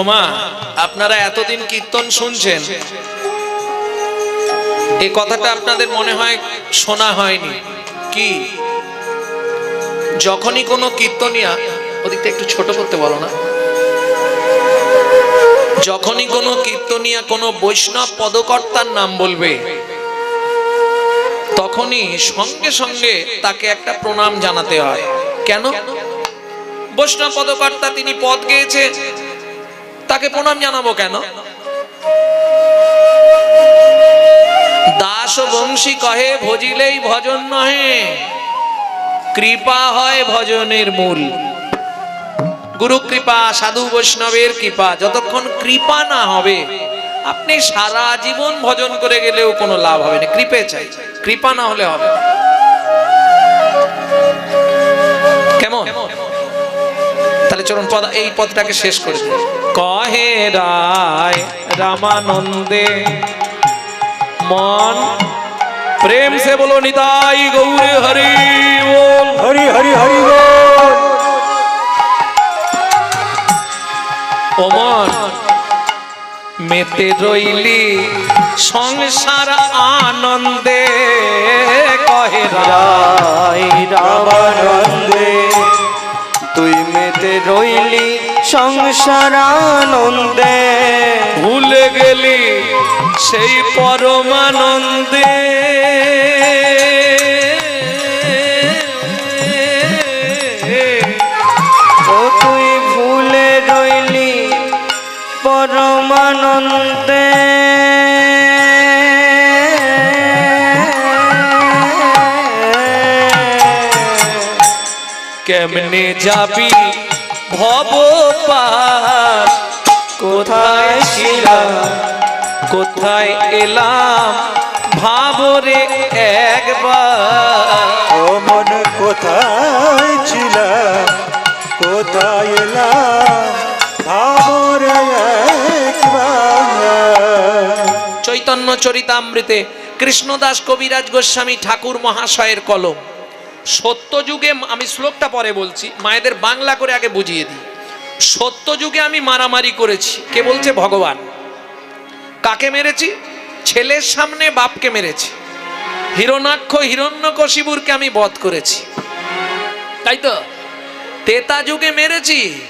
ওমা, আপনারা এতদিন কীর্তন শুনছেন। এই কথাটা আপনাদের মনে হয় শোনা হয়নি। কি? যখনই কোনো কীর্তনিয়া, ওদিকটা একটু ছোট করতে বলো না। যখনই কোনো কীর্তনিয়া কোনো বৈষ্ণব পদকর্তার নাম বলবে, তখনই সঙ্গে সঙ্গে তাকে একটা প্রণাম জানাতে হয়। কেন? বৈষ্ণব পদকর্তা তিনি পদ গেয়েছে তাকে প্রণাম জানাব কেন? দাস বংশী কহে, ভজিলেই ভজন নহে। কৃপা হয় ভজনের মূল। গুরু কৃপা, সাধু বৈষ্ণবের কৃপা, যতক্ষণ কৃপা না হবে, আপনি সারা জীবন ভজন করে গেলেও কোনো লাভ হবে না। কৃপে চাই, কৃপা না হলে হবে। কেমন? চলুন পদ এই পদটাকে শেষ করে কহে রায় রামানন্দে মন প্রেম সে বলো নিতাই গৌরে হরি বল। হরি হরি হরি বল। ওমন মেতে রইলি সংসার আনন্দে কহে রায় রামানন্দে। মেতে রইলি সংসার আনন্দে। ভুলে গেলি সেই পরমানন্দে। ও তুই ভুলে রইলি পরমানন্দে। কেমনে যাবি ভব পার কোথায় ছিলাম? কোথায় এলাম? ভাবরে একবার। ও মন কোথায় ছিলাম? কোথায় এলাম? ভাবর একবার। চৈতন্য চরিতামৃতে কৃষ্ণদাস কবিরাজ গোস্বামী ঠাকুর মহাশয়ের কলম। সত্যযুগে আমি শ্লোকটা পরে বলছি, মায়েদের বাংলা করে আগে বুঝিয়ে দিই। সত্যযুগে আমি মারামারি করেছি। কে বলছে? ভগবান। কাকে মেরেছি? ছেলের সামনে বাপকে মেরেছি। হিরণাক্ষ হিরণ্যকশিবুরকে আমি বধ করেছি। তাই তো? তেতা যুগে মেরেছি,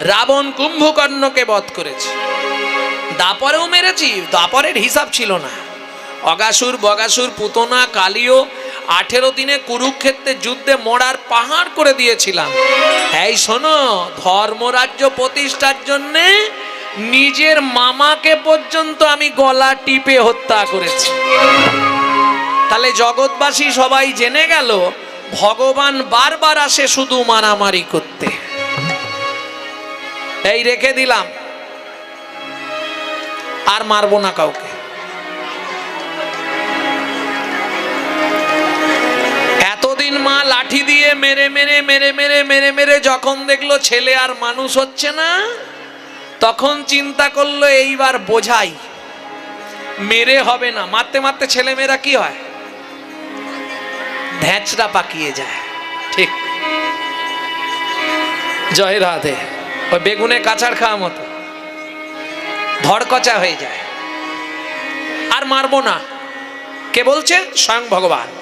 রাবণ কুম্ভকর্ণকে বধ করেছি। দাপরেও মেরেছি, দাপরের হিসাব ছিল না। অগাসুর, বগাসুর, পুতনা, কালিও আঠেরো দিনে কুরুক্ষেত্রের যুদ্ধে মরার পাহাড় করে দিয়েছিলাম। এই শোনো, ধর্মরাজ্য প্রতিষ্ঠার জন্যে নিজের মামাকে পর্যন্ত আমি গলা টিপে হত্যা করেছি। তাহলে জগৎবাসী সবাই জেনে গেল, ভগবান বারবার আসে শুধু মারামারি করতে। এই রেখে দিলাম। আর মারবো না কাউকে। লাঠি দিয়ে মেরে মেরে মেরে মেরে মেরে মেরে যখন দেখল ছেলে আর মানুষ হচ্ছে না, তখন চিন্তা করল এইবার বোঝাই। মেরে হবে না, মারতে মারতে ছেলে মেয়েরা কি হয়? ধ্যাচটা পাকিয়ে যায়। ঠিক। জয়ের হাতে ওই বেগুনে কাঁচার খাওয়া মতো। ধরকচা হয়ে যায়। আর মারবো না। কে বলছে? স্বয়ং ভগবান।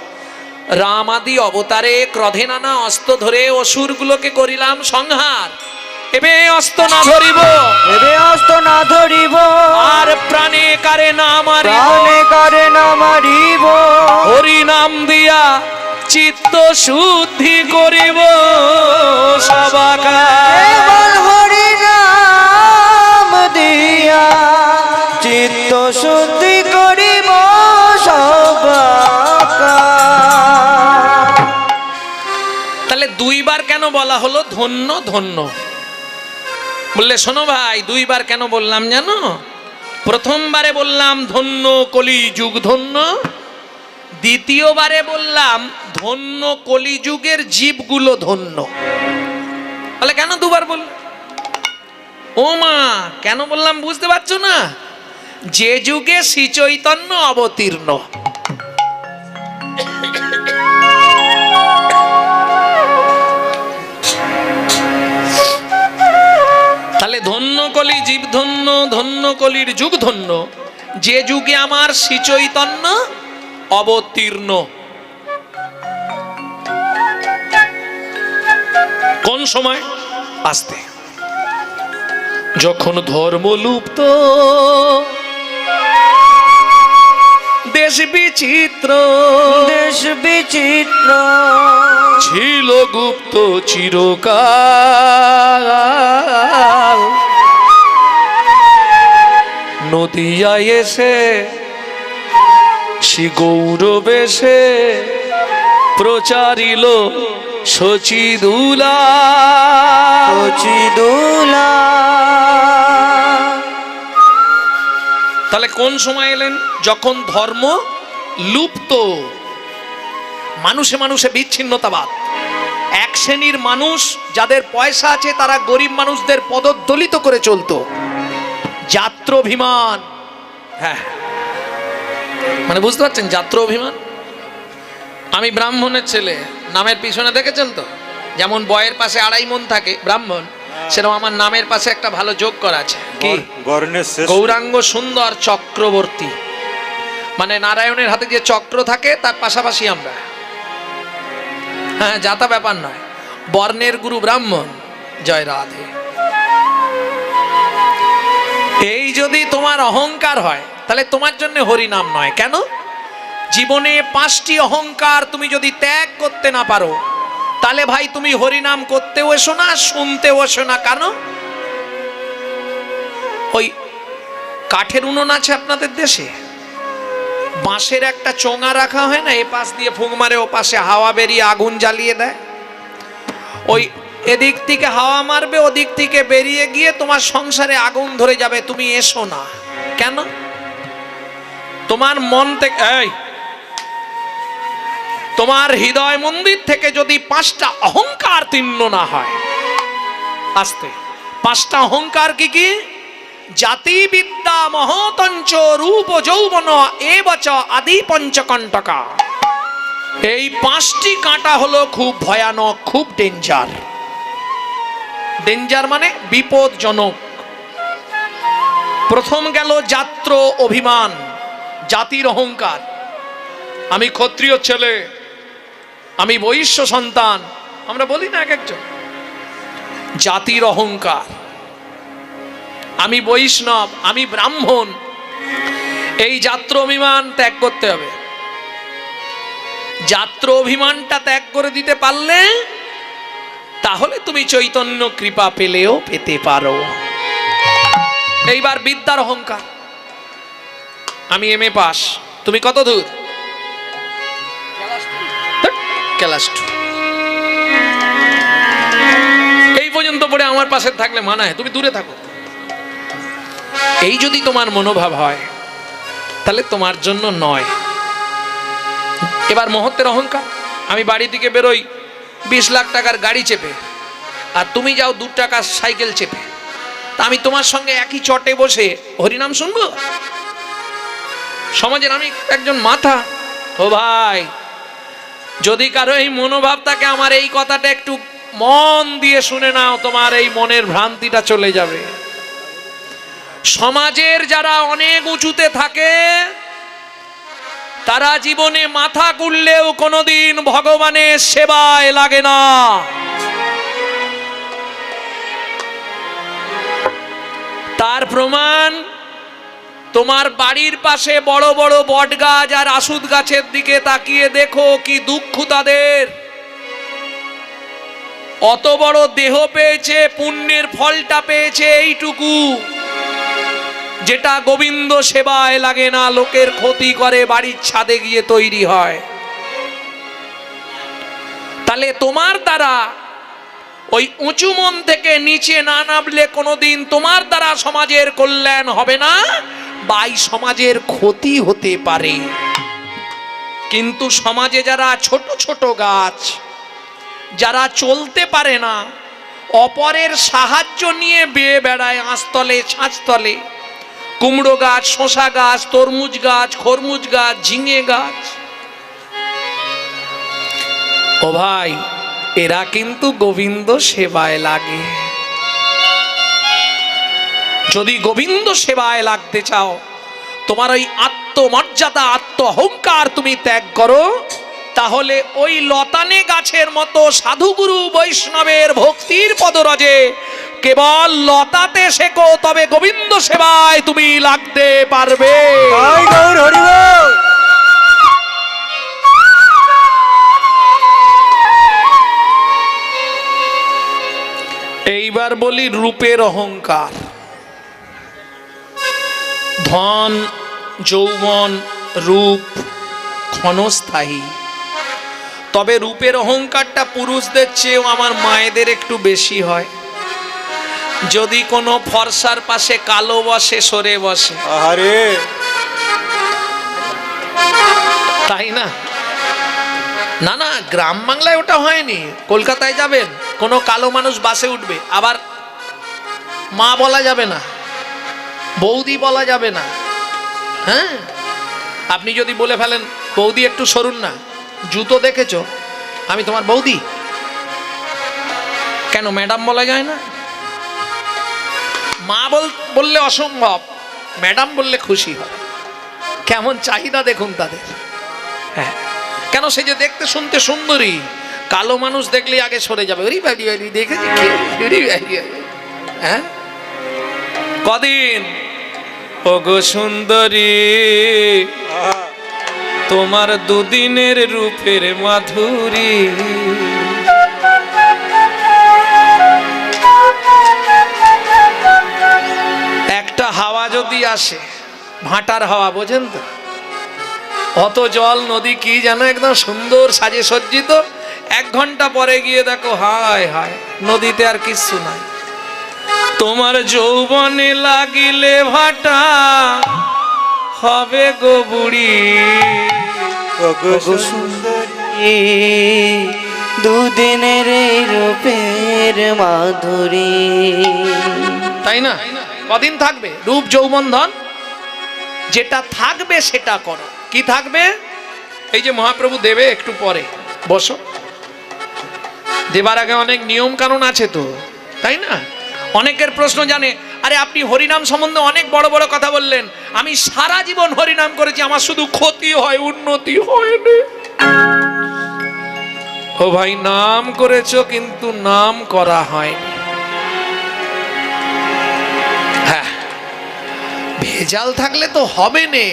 রাম আদি অবতারে ক্রধে নানা অস্ত্র ধরে অসুরগুলোকে করিলাম সংহার। এবে অস্ত্র না ধরিব। এবে অস্ত না ধরিব। আর প্রাণে কারে না মারিব। প্রাণে কারে না মারিব। হরি নাম দিয়া চিত্ত শুদ্ধি করিব। সবাকা বলা হলো ধন্য ধন্য। বললে, শোনো ভাই, দুইবার কেন বললাম জানো? প্রথমবারে বললাম ধন্য কলি যুগ ধন্য। দ্বিতীয়বারে বললাম ধন্য কলিযুগের জীবগুলো ধন্য। তাহলে কেন দুবার বল? ও মা, কেন বললাম বুঝতে পারছ না? যে যুগে শ্রী চৈতন্য অবতীর্ণ। তাহলে ধন্য কলি জীব ধন্য ধন্য কলির যুগ ধন্য। যে যুগে আমার শ্রীচৈতন্য অবতীর্ণ। কোন সময়? আসতে। যখন ধর্ম লুপ্ত দেশ বিচিত্র। দেশ বিচিত্র। ছিল গুপ্ত চিরকাল। নদিয়ায় এসে শ্রী গৌরবেশে প্রচারিল সচিদুলা কচিদুলা তাহলে কোন সময় এলেন? যখন ধর্ম লুপ্ত, মানুষে মানুষে বিচ্ছিন্নতাবাদ। এক শ্রেণির মানুষ যাদের পয়সা আছে, তারা গরিব মানুষদের পদদলিত করে চলতো। যাত্র অভিমান হ্যাঁ। মানে বুঝতে পারছেন? যাত্র অভিমান আমি ব্রাহ্মণের ছেলে। নামের পিছনে দেখেছেন তো? যেমন বয়ের পাশে আড়াই মন থাকে ব্রাহ্মণ সেরকম আমার নামের পাশে একটা ভালো যোগ করা আছে। কি? বর্ণের গৌরাঙ্গ সুন্দর চক্রবর্তী। মানে নারায়ণের হাতে যে চক্র থাকে তার পাশাপাশি আমরা। হ্যাঁ যাতা ব্যাপার নয়। বর্ণের গুরু ব্রাহ্মণ। জয় রাধে। এই যদি তোমার অহংকার হয় তাহলে তোমার জন্য হরিনাম নয়। কেন? জীবনে পাঁচটি অহংকার তুমি যদি ত্যাগ করতে না পারো তাহলে ভাই, তুমি হরিনাম করতেও এসো না, শুনতেও এসো না। কেন? ওই কাঠের উনুন আছে আপনাদের দেশে? বাঁশের একটা চোঙা রাখা হয় না এ পাশ দিয়ে ফুঁক মারে ও পাশে হাওয়া বেরিয়ে আগুন জ্বালিয়ে দেয়? ওই এদিক থেকে হাওয়া মারবে, ওদিক থেকে বেরিয়ে গিয়ে তোমার সংসারে আগুন ধরে যাবে, তুমি এসো না। কেন? তোমার মন থেকে এই তোমার হৃদয় মন্দির থেকে যদি পাঁচটা অহংকার তীর্ণ না হয়, আসতে। পাঁচটা অহংকার কি কি? জাতি বিদ্যা মহতঞ্চ রূপ যৌবন এ বচ আদি পঞ্চকণ্টকা এই পাঁচটি কাঁটা হলো খুব ভয়ানক, খুব ডেঞ্জার। ডেঞ্জার মানে বিপদজনক। প্রথম গেল যাত্র অভিমান, জাতির অহংকার। আমি ক্ষত্রিয় ছেলে আমি বৈশ্য সন্তান। আমরা বলি না এক একজন জাতির অহংকার। আমি বৈষ্ণব, আমি ব্রাহ্মণ। এই যাত্র অভিমান ত্যাগ করতে হবে। যাত্র অভিমানটা ত্যাগ করে দিতে পারলে তাহলে তুমি চৈতন্য কৃপা পেলেও পেতে পারো। এইবার বিদ্যার অহংকার। আমি এম এ পাস। তুমি কত দূর? ক্লাস এই পর্যন্ত পড়ে আমার পাশে থাকলে মানায় তুমি দূরে থাকো। এই যদি তোমার মনোভাব হয়, তাহলে তোমার জন্য নয়। এবার মহত্বের অহংকার। আমি বাড়ি থেকে বেরোই, বিশ লাখ টাকার গাড়ি চেপে, আর তুমি যাও দু টাকার সাইকেল চেপে। তা আমি তোমার সঙ্গে একই চটে বসে, হরিনাম শুনব? সমাজের আমি একজন মাথা। ও ভাই যদি কারও এই মনোভাব থাকে, আমার এই কথাটা একটু মন দিয়ে শুনে নাও, তোমার এই মনের ভ্রান্তিটা চলে যাবে। সমাজের যারা অনেক উঁচুতে থাকে, তারা জীবনে মাথা কুললেও কোনোদিন ভগবানের সেবায় লাগে না। তার প্রমাণ তোমার বাড়ির পাশে বড় বড় বট গাছ আর আসুদ গাছের দিকে তাকিয়ে দেখো কি দুঃখ তাদের। অত বড় দেহ পেয়েছে, পুণ্যের ফলটা পেয়েছে এইটুকু। যেটা গোবিন্দ সেবায় লাগে না, লোকের ক্ষতি করে, বাড়ির ছাদে গিয়ে তৈরি হয়। তাহলে তোমার দ্বারা ওই উঁচু মন থেকে নিচে না নামলে কোনোদিন তোমার দ্বারা সমাজের কল্যাণ হবে না? বা এই সমাজের ক্ষতি হতে পারে। কিন্তু সমাজে যারা ছোট ছোট গাছ, যারা চলতে পারে না, অপরের সাহায্য নিয়ে বেয়ে বেড়ায় আঁচতলে, ছাঁচতলে, কুমড়ো গাছ শশা গাছ, তরমুজ গাছ, খরমুজ গাছ, ঝিঙে গাছ। ও ভাই, এরা কিন্তু গোবিন্দ সেবায় লাগে। যদি গোবিন্দ সেবায় লাগতে চাও তোমার ওই আত্মমর্যাদা আত্ম অহংকার তুমি ত্যাগ করো তাহলে ওই লতানে গাছের মতো সাধুগুরু বৈষ্ণবের ভক্তির পদরজে কেবল লতাতে শেখো তবে গোবিন্দ সেবায় তুমি লাগতে পারবে। এইবার বলি রূপের অহংকার। ধন যৌবন রূপ ক্ষণস্থায়ী। তবে রূপের অহংকারটা পুরুষদের চেয়েও আমার মায়েদের একটু বেশি হয়। যদি কোনো ফর্সার পাশে কালো বসে সরে বসে। আরে তাই না? না না গ্রাম বাংলায় ওটা হয়নি। কলকাতায় যাবেন কোনো কালো মানুষ বাসে উঠবে। আবার মা বলা যাবে না। বৌদি বলা যাবে না। হ্যাঁ? আপনি যদি বলে ফেলেন বৌদি একটু সরুন না। জুতো দেখেছ? আমি তোমার বৌদি। কেন ম্যাডাম বলা যায় না? মা বল বললে অসম্ভব ম্যাডাম বললে খুশি হয়। কেমন চাহিদা দেখুন তাদের। হ্যাঁ। কেন সে যে দেখতে শুনতে সুন্দরী কালো মানুষ দেখলে আগে সরে যাবে। ওরি বাড়ি বাড়ি দেখেছি। হ্যাঁ? কদিন? ওগো সুন্দরী, তোমার দুদিনের রূপের মাধুরী। একটা হাওয়া যদি আসে, ভাটার হাওয়া, বোঝেন তো? অত জল, নদী কি যেন একদম সুন্দর সাজে সজ্জিত? এক ঘণ্টা পরে গিয়ে দেখো, হায় হায়, নদীতে আর কিচ্ছু নাই। তোমার যৌবনে লাগিলে ভাটা হবে গো বুড়ি। ওগো সুন্দরী দুদিনের এই রূপের মাধুরী। তাই না? কদিন থাকবে? রূপ যৌবন ধন? যেটা থাকবে সেটা করো। কি থাকবে? এই যে মহাপ্রভু দেবে একটু পরে। বসো। দেবার আগে অনেক নিয়ম কানুন আছে তো তাই না? অনেকের প্রশ্ন জানে, আরে আপনি হরিনাম সম্বন্ধে অনেক বড় বড় কথা বললেন। আমি সারা জীবন হরিনাম করেছি, আমার শুধু ক্ষতি হয়, উন্নতি হয়নি। ও ভাই, নাম করেছ কিন্তু নাম করা হয়নি। হ্যাঁ ভেজাল থাকলে তো হবে নে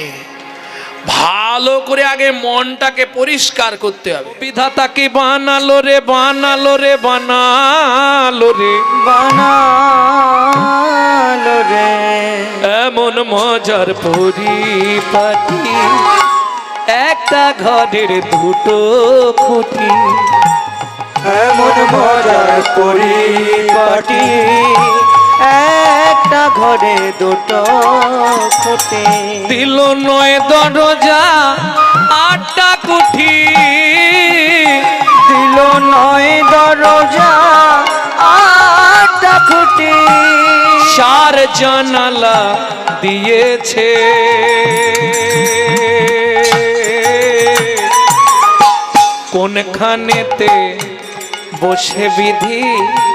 ভালো করে আগে মনটাকে পরিষ্কার করতে হবে। বিধাতাকে বানালো রে বানালো রে বানালো রে? বানালো রে। এমন মজার পরিপাটি একটা ঘরের দুটো খুঁটি। এমন মজার পরিপাটি একটা ঘরে দুটো খুঁটি। দিল নয় দরজা আটটা কুঠি। দিল নয় দরজা আটটা খুঁটি। চার জানালা দিয়েছে। কোনখানেতে বসে বিধি,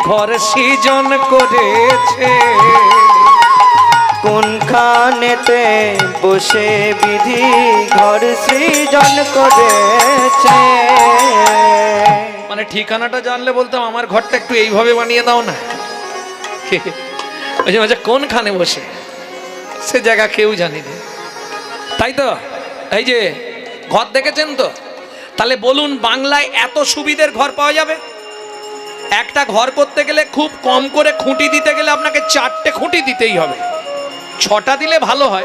ঘর সৃজন করেছে। কোনখানেতে বসে বিধি, ঘর সৃজন করেছে? মানে ঠিকানাটা জানলে বলতাম, আমার ঘরটা একটু এইভাবে বানিয়ে দাও না। ওই যে কোনখানে বসে? সে জায়গা কেউ জানি না তাই তো? এই যে, ঘর দেখেছেন তো? তাহলে বলুন, বাংলায় এত সুবিধের ঘর পাওয়া যাবে? একটা ঘর করতে গেলে খুব কম করে খুঁটি দিতে গেলে আপনাকে চারটে খুঁটি দিতেই হবে। ছটা দিলে ভালো হয়,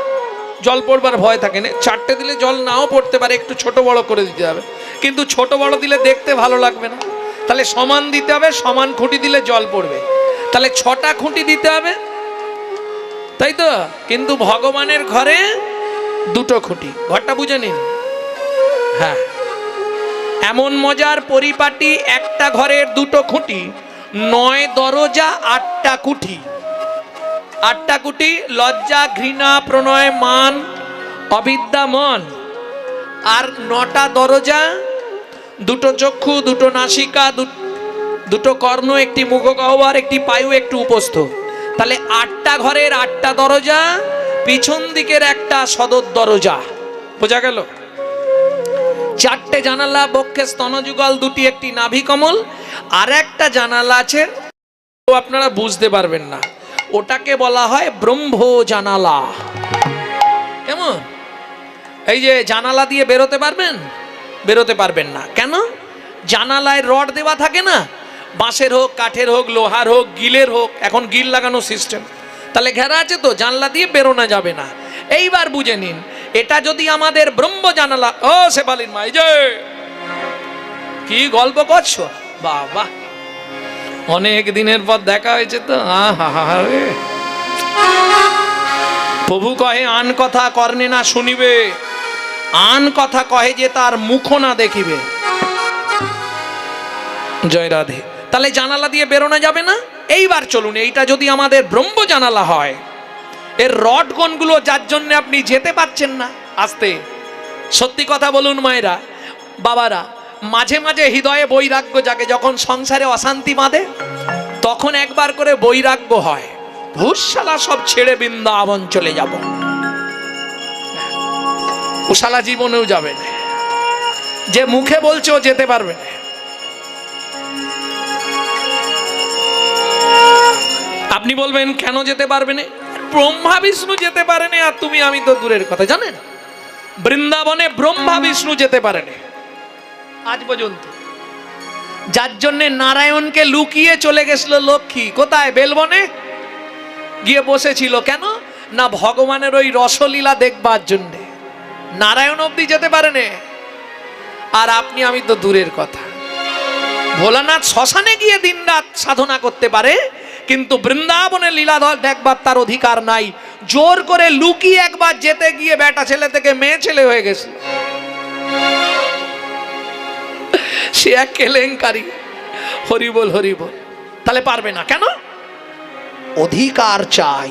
জল পড়বার ভয় থাকে না। চারটে দিলে জল নাও পড়তে পারে, একটু ছোট বড় করে দিতে হবে। কিন্তু ছোট বড় দিলে দেখতে ভালো লাগবে না। তাহলে সমান দিতে হবে, সমান খুঁটি দিলে জল পড়বে। তাহলে ছটা খুঁটি দিতে হবে, তাই তো? কিন্তু ভগবানের ঘরে দুটো খুঁটি। ঘরটা বুঝে নিন। হ্যাঁ। এমন মজার পরিপাটি একটা ঘরের দুটো খুঁটি, নয় দরজা, আটটা কুঠি। আটটা কুটি লজ্জা, ঘৃণা, প্রণয়, মান, অবিদ্যা, মন। আর নটা দরজা, দুটো চক্ষু, দুটো নাসিকা দুটো কর্ণ, একটি মুখগহ্বর একটি পায়ু একটু উপস্থ। তাহলে আটটা ঘরের আটটা দরজা, পিছন দিকের একটা সদর দরজা। বোঝা গেল? চারটে জানালা বক্ষে স্তনযুগল দুটি, একটি নাভি কমল আর একটা জানালা আছে। আপনারা বুঝতে পারবেন না। ওটাকে বলা হয় ব্রহ্ম জানালা। কেমন? এই যে জানালা দিয়ে বেরোতে পারবেন? বেরোতে পারবেন না। কেন? জানালায় রড দেওয়া থাকে না? বাঁশের হোক, কাঠের হোক, লোহার হোক, গিলের হোক, এখন গিল লাগানো সিস্টেম তাহলে ঘেরা আছে তো? জানলা দিয়ে বেরোনো যাবে না। এইবার বুঝে নিন। এটা যদি আমাদের ব্রহ্ম জানালা, ও শেফালিন মাই যে, কি গল্প করছ? বাবা, অনেক দিনের পর দেখা হয়েছে তো আহা রে প্রভু কহে, আন কথা কর্ণে না শুনিবে, আন কথা কহে যে তার মুখ না দেখিবে। জয় রাধে। তাহলে জানালা দিয়ে বেরোনো যাবে না? এইবার চলুন, এইটা যদি আমাদের ব্রহ্ম জানালা হয় এর রড কোনগুলো যার জন্য আপনি যেতে পাচ্ছেন না আসতে। সত্যি কথা বলুন মায়েরা, বাবারা, মাঝে মাঝে হৃদয়ে বৈরাগ্য জাগে যখন সংসারে অশান্তি বাঁধে, তখন একবার করে বৈরাগ্য হয়। ভূষালা সব ছেড়ে বৃন্দাবন চলে যাব। উশালা জীবনেও যাবে না। যে মুখে বলছে ও যেতে পারবে না। আপনি বলবেন, কেন যেতে পারবে না? ব্রহ্মা বিষ্ণু যেতে পারে না আর তুমি, আমি তো দূরের কথা, জানেন? বৃন্দাবনে ব্রহ্মা বিষ্ণু যেতে পারে না আজ পর্যন্ত। যার জন্যে নারায়ণকে লুকিয়ে চলে গেছিল লক্ষ্মী। কোথায়? বেলবনে? গিয়ে বসেছিল কেন? না ভগবানের ওই রসলীলা দেখবার জন্যে। নারায়ণ অবধি যেতে পারে না আর আপনি, আমি তো দূরের কথা। ভোলানাথ শ্মশানে গিয়ে দিনরাত সাধনা করতে পারে কিন্তু বৃন্দাবনে লীলাধর দেখবার তার অধিকার নাই। জোর করে লুকিয়ে একবার যেতে গিয়ে বেটা ছেলে থেকে মেয়ে ছেলে হয়ে গেছে। সে এক কেলেঙ্কারি। হরিবল হরিবল তাহলে পারবে না। কেন? অধিকার চাই,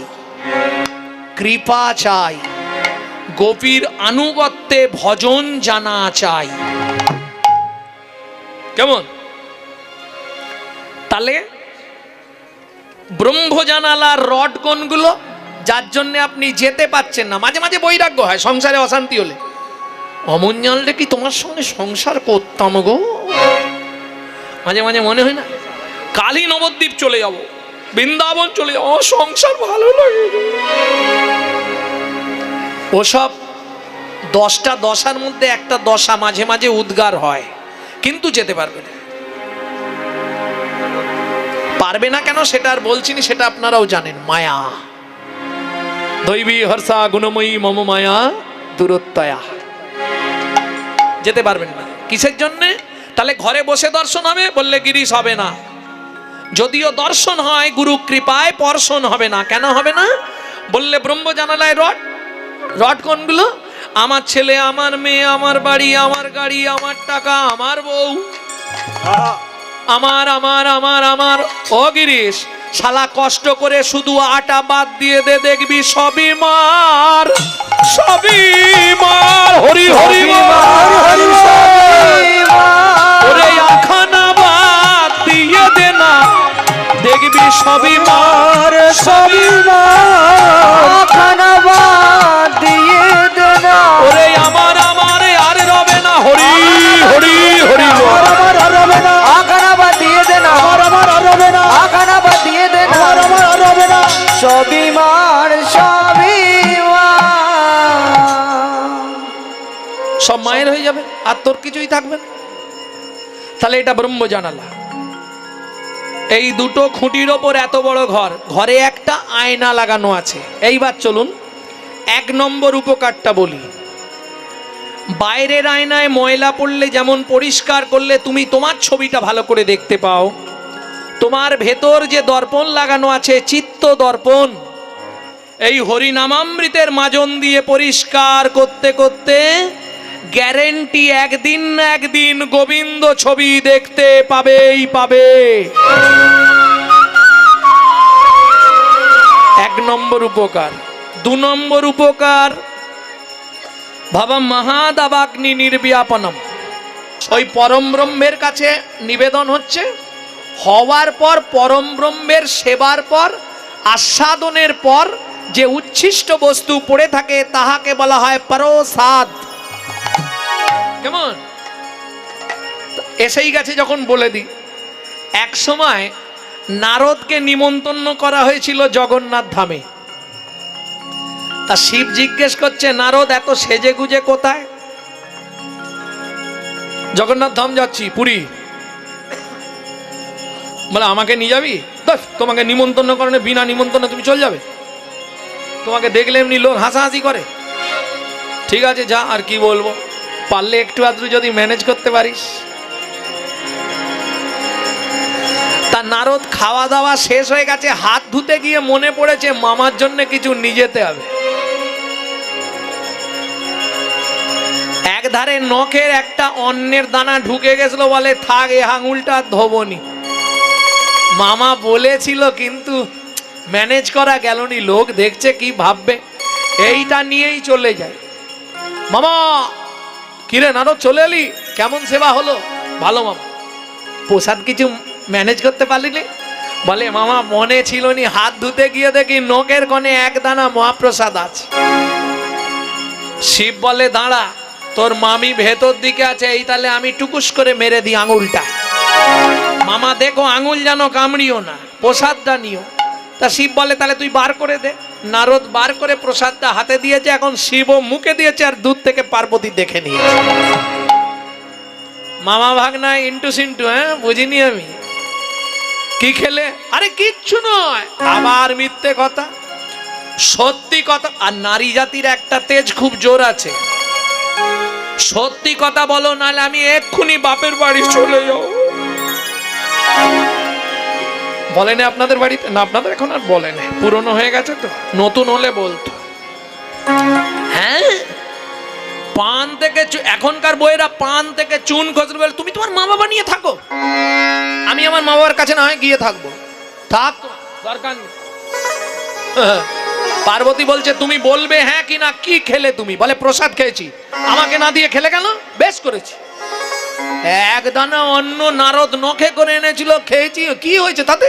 কৃপা চাই, গোপীর আনুগত্যে ভজন জানা চাই। কেমন? তাহলে ব্রহ্ম জানালার রড কোনগুলো? যার জন্য আপনি যেতে পাচ্ছেন না। মাঝে মাঝে বৈরাগ্য হয়, সংসারে অশান্তি হলে। অমন জানলে কি তোমার সঙ্গে সংসার করতাম গো। মাঝে মাঝে মনে হয় না, কালী নবদ্বীপ চলে যাব, বৃন্দাবন চলে যাব। সংসার ভালো লাগে। ওসব দশটা দশার মধ্যে একটা দশা মাঝে মাঝে উদ্গার হয়, কিন্তু যেতে পারবে না। পারবে না কেন সেটা আর বলছি না, সেটা আপনারাও জানেন, মায়া। দৈবী হর্ষা গুণময়ী মম মায়া দূরত্বয়া। যেতে পারবেন না। কিসের জন্যে? তাহলে ঘরে বসে দর্শন হবে, বললে গিরিশ হবে না। যদিও দর্শন হয়, গুরু কৃপায় পর্ষণ হবে না। কেন হবে না? বললে ব্রহ্ম জানালায় রড। রড কোনগুলো? আমার ছেলে, আমার মেয়ে, আমার বাড়ি, আমার গাড়ি, আমার টাকা, আমার বউ। আমার আমার আমার আমার। ও গিরিশ শালা কষ্ট করে শুধু আটা বাদ দিয়ে দে দেখবি সবই মার সবই মার। হরি হরি মার। ওরে আখানা বাদ দিয়ে দে না দেখবি সবই মার। সবই ওরে সব মায়ের হয়ে যাবে, আর তোর কিছুই থাকবে তাহলে এটা ব্রহ্ম জানালা এই দুটো খুঁটির ওপর এত বড় ঘর, ঘরে একটা আয়না লাগানো আছে। এইবার চলুন, এক নম্বর উপকারটা বলি। বাইরের আয়নায় ময়লা পড়লে যেমন পরিষ্কার করলে তুমি তোমার ছবিটা ভালো করে দেখতে পাও। তোমার ভেতর যে দর্পণ লাগানো আছে, চিত্ত দর্পণ, এই হরিনামামৃতের মাজন দিয়ে পরিষ্কার করতে করতে গ্যারেন্টি একদিন না একদিন গোবিন্দ ছবি দেখতে পাবেই পাবে। এক নম্বর উপকার, দু নম্বর উপকার, ভাবা মহাদাবাগ্নি নির্বিয়াপনম। ওই পরম ব্রহ্মের কাছে নিবেদন হচ্ছে হওয়ার পর, পরম ব্রহ্মের সেবার পর, আস্বাদনের পর যে উচ্ছিষ্ট বস্তু পড়ে থাকে, তাহাকে বলা হয় প্রসাদ। কেমন? এসেই গেছে যখন বলে দিই। এক সময় নারদকে নিমন্ত্রণ করা হয়েছিল জগন্নাথ ধামে। তা শিব জিজ্ঞেস করছে, নারদ, এত সেজে গুজে কোথায়? জগন্নাথ ধাম যাচ্ছি, পুরী। বলে, আমাকে নিয়ে যাবি? দেখ তোমাকে নিমন্ত্রণ করে বিনা নিমন্ত্রণে তুমি চলে যাবে। তোমাকে দেখলে এমনি লোক হাসাহাসি করে। ঠিক আছে, যা, আর কি বলব? পারলে একটু আধটু যদি ম্যানেজ করতে পারিস। তা নারদ খাওয়া দাওয়া শেষ হয়ে গেছে, হাত ধুতে গিয়ে মনে পড়েছে, মামার জন্য কিছু নিয়ে যেতে হবে। এক ধারে নখের একটা অন্যের দানা ঢুকে গেছিল বলে, থাক, এ আঙুলটা আর ধোবনি মামা বলেছিল কিন্তু ম্যানেজ করা গেলনি, লোক দেখছে কি ভাববে। এইটা নিয়েই চলে যায়। মামা, কিরে নারদ চলে এলি? কেমন সেবা হলো? ভালো মামা। প্রসাদ কিছু ম্যানেজ করতে পারলি? বলে, মামা, মনে ছিল নি, হাত ধুতে গিয়ে দেখি নখের কোণে এক দানা মহাপ্রসাদ আছে। শিব বলে, দাঁড়া, তোর মামি ভেতর দিকে আছে, এই তাহলে আমি টুকুস করে মেরে দিই আঙুলটা। মামা, দেখো, আঙুল যেন কামড়িও না, প্রসাদটা নিও। তা শিব বলে, তাহলে তুই বার করে দে। নারদ বার করে প্রসাদটা হাতে দিয়েছে, এখন শিব মুখে দিয়েছে আর দূর থেকে পার্বতী দেখে নিয়েছে। মামা ভাগনা, ইন্টু সিন্টু হ্যাঁ বুঝিনি আমি। কি খেলে? আরে, কিচ্ছু নয়। আবার মিথ্যে কথা, সত্যি কথা, আর নারী জাতির একটা তেজ খুব জোর আছে। সত্যি কথা বলো, নাহলে আমি এক্ষুনি বাপের বাড়ি চলে যাও বলেনি আপনাদের বাড়িতে? না, আপনাদের এখন আর বলেনি। পুরনো হয়ে গেছে তো, নতুন হলে বলতো। হ্যাঁ? পান থেকে এখনকার বইয়েরা পান থেকে চুন খসরু বলে, তুমি তোমার মা বাবা নিয়ে থাকো। আমি আমার মা বাবার কাছে না হয় গিয়ে থাকব। থাক দরকার নেই। পার্বতী বলছে, তুমি বলবে হ্যাঁ কি না, কি খেলে তুমি? বলে, প্রসাদ খেয়েছি। আমাকে না দিয়ে খেলে কেন? বেশ করেছি। এক দানা অন্য নারদ নখে করে এনেছিল খেয়েছি কি হয়েছে তাতে?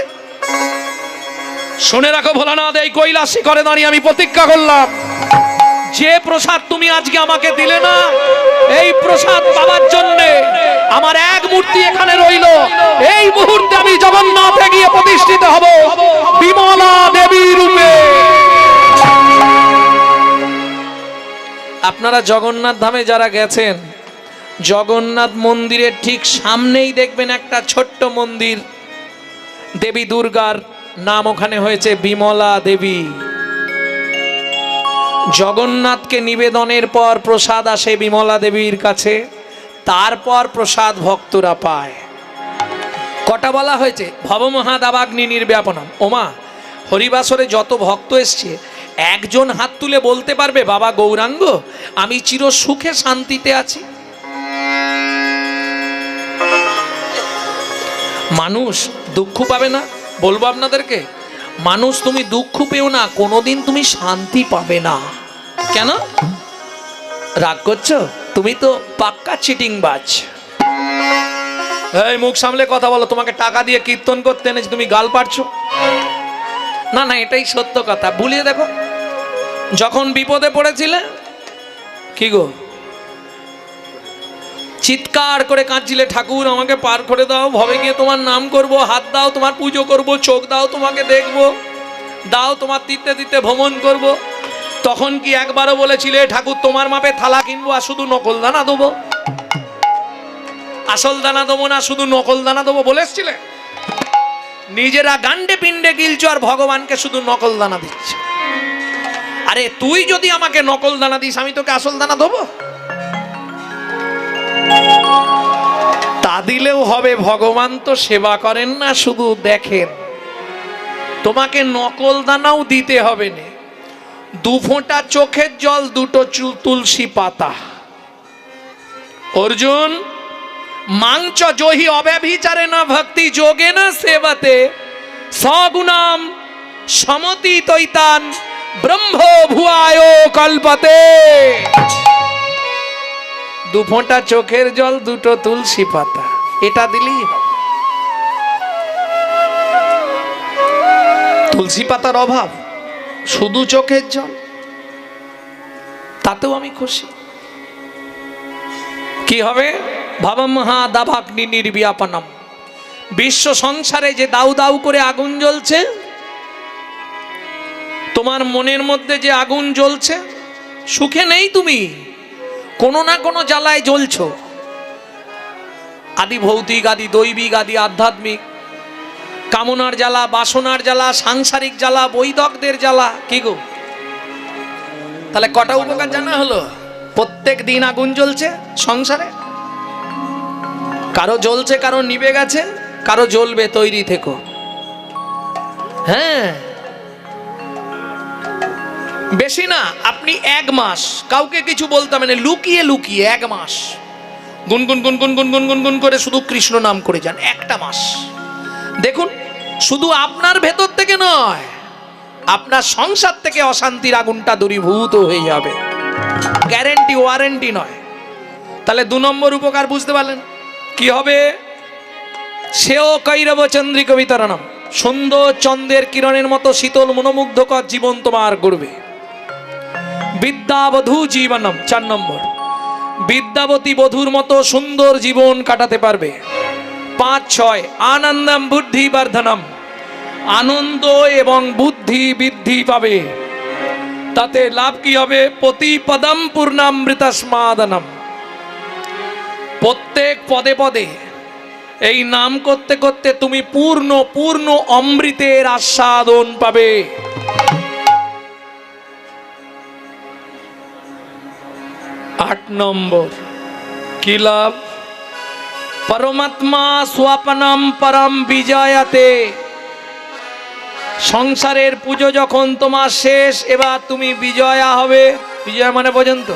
শুনে রাখো ভোলানাথ এই কৈলাসী করে দাঁড়িয়ে আমি প্রতিজ্ঞা করলাম। যে প্রসাদ তুমি আজকে আমাকে দিলে না এই প্রসাদ পাওয়ার জন্য আমার এক মূর্তি এখানে রইল। এই মুহূর্তে আমি জগন্নাথে গিয়ে প্রতিষ্ঠিত হব বিমলা দেবী রূপে। আপনারা জগন্নাথ ধামে যারা গেছেন জগন্নাথ মন্দিরের ঠিক সামনেই দেখবেন একটা ছোট্ট মন্দির। দেবী দুর্গার নাম ওখানে হয়েছে বিমলা দেবী। জগন্নাথকে নিবেদনের পর প্রসাদ আসে বিমলা দেবীর কাছে, তারপর প্রসাদ ভক্তরা পায়। কটা বলা হয়েছে? ভবমহাদাবাগ্নি নির্ব্যাপনম। ওমা, হরিবাসরে যত ভক্ত এসছে, একজন হাত তুলে বলতে পারবে, বাবা গৌরাঙ্গ, আমি চির সুখে শান্তিতে আছি। মানুষ দুঃখ পাবে না? বলব আপনাদেরকে, মানুষ তুমি দুঃখ পেও না, কোনোদিন তুমি শান্তি পাবে না। কেন? রাগ করছ? তুমি তো পাক্কা চিটিং বাজ এই মুখ সামলে কথা বলো, তোমাকে টাকা দিয়ে কীর্তন করতে এনেছি, তুমি গাল পারছ না না, এটাই সত্য কথা। ভুলিয়ে দেখো, যখন বিপদে পড়েছিলে, কি গো? চিৎকার করে কাঁদছিলে, ঠাকুর, আমাকে পার করে দাও, ভবে গিয়ে তোমার নাম করব, হাত দাও, তোমার পুজো করব, চোখ দাও, তোমাকে দেখব, দাও, তোমার তিতে তিতে ভ্রমণ করব। তখন কি একবারও বলেছিলে, ঠাকুর, তোমার মাপে থালা কিনবো আর শুধু নকল দানা দেবো? আসল দানা দেবো না, শুধু নকল দানা দেবো বলেছিলে নিজেরা গান্ডে পিণ্ডে গিলছো আর ভগবানকে শুধু নকল দানা দিচ্ছ। আরে, তুই যদি আমাকে নকল দানা দিস, আমি তোকে আসল দানা দেবো? তা দিলেও হবে, ভগবান তো সেবা করেন না, শুধু দেখেন। তোমাকে নকল দানাও দিতে হবে না। দু ফোঁটা চোখের জল, দুটো তুলসী পাতা। অর্জুন, মাংচ জহি অব্যভিচারে না ভক্তি যোগে না সেবাতে। সগুণাম সমতি তৈতান ব্রহ্ম ভুয়ায় কল্পতে। দু ফোঁটা চোখের জল দুটো তুলসী পাতা। এটা দিলেই তুলসী পাতার অভাব শুধু চোখের জল। তাতেও আমি খুশি। কি হবে? ভাবামহা দাভাগ্নি নির্বিয়াপনম। বিশ্ব সংসারে যে দাউ দাউ করে আগুন জ্বলছে তোমার মনের মধ্যে যে আগুন জ্বলছে সুখে নেই তুমি। কোনো না কোনো জ্বালায় জ্বলছ। আদি ভৌতিক, আদি দৈবিক, আদি আধ্যাত্মিক। কামনার জ্বালা, বাসনার জ্বালা, সাংসারিক জ্বালা বৈদকদের জ্বালা, কি গো? তাহলে কটা উপকার জানা হলো? প্রত্যেক দিন আগুন জ্বলছে সংসারে? কারও জ্বলছে, কারও নিবে গেছে, কারও জ্বলবে তৈরি থেকো। হ্যাঁ। বেশি না, আপনি এক মাস। কাউকে কিছু বলতে হবে না, লুকিয়ে লুকিয়ে এক মাস। গুনগুন গুনগুন গুনগুন গুনগুন করে শুধু কৃষ্ণ নাম করে যান, একটা মাস। দেখুন, শুধু আপনার ভেতর থেকে নয়, আপনার সংসার থেকে অশান্তির আগুনটা দূরীভূত হয়ে যাবে। গ্যারেন্টি, ওয়ারেন্টি নয়। তাহলে দু নম্বর উপকার বুঝতে পারলেন? কি হবে? সেও কৈরব চন্দ্রিক বিতরণম সুন্দর চন্দ্রের কিরণের মতো শীতল মনোমুগ্ধকর জীবন তোমার করবে বিদ্যাবধূ জীবনম, চার নম্বর। বিদ্যাবতী বধূর মতো সুন্দর জীবন কাটাতে পারবে। পাঁচ, ছয়, আনন্দম বুদ্ধি বর্ধনম। আনন্দ এবং বুদ্ধি বৃদ্ধি পাবে। তাতে লাভ কি হবে? প্রতি পদম পূর্ণামৃতাস্মাদনম। প্রত্যেক পদে পদে এই নাম করতে করতে তুমি পূর্ণ পূর্ণ অমৃতের আস্বাদন পাবে। আট নম্বর। কি লাভ? পরমাত্মা স্বপনম পরম বিজয়াতে। সংসারের পুজো যখন তোমার শেষ, এবার তুমি বিজয়া হবে। বিজয়া মানে পর্যন্ত?